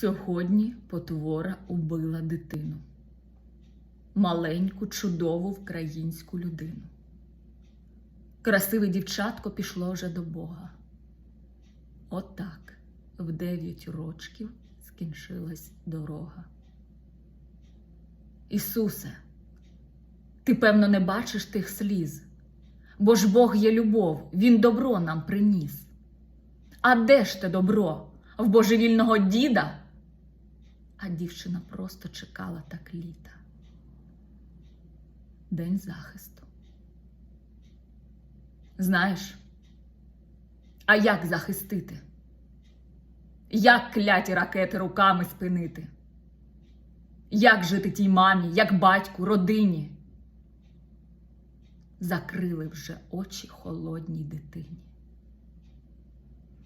Сьогодні потвора убила дитину, маленьку, чудову українську людину. Красиве дівчатко пішло вже до Бога. Отак в дев'ять рочків скінчилась дорога. Ісусе, ти певно не бачиш тих сліз, бо ж Бог є любов, Він добро нам приніс. А де ж те добро? В божевільного діда? А дівчина просто чекала так літа. День захисту. Знаєш, а як захистити? Як кляті ракети руками спинити? Як жити тій мамі, як батьку, родині? Закрили вже очі холодній дитині.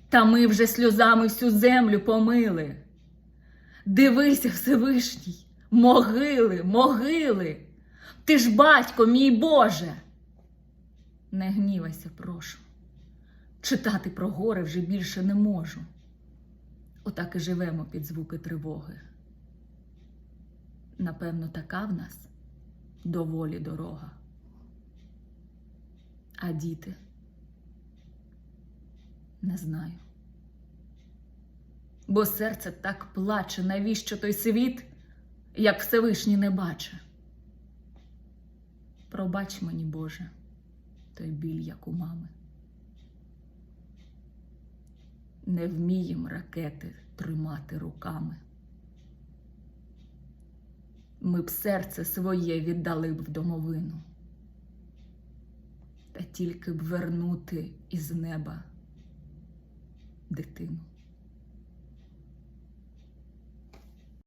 Та ми вже сльозами всю землю помили. Дивися, Всевишній, могили, могили. Ти ж батько, мій Боже. Не гнівайся, прошу. Читати про гори вже більше не можу. Отак і живемо під звуки тривоги. Напевно, така в нас доволі дорога. А діти не знаю. Бо серце так плаче, навіщо той світ, як Всевишній не баче. Пробач мені, Боже, той біль, як у мами. Не вмієм ракети тримати руками. Ми б серце своє віддали б в домовину, та тільки б вернути із неба дитину.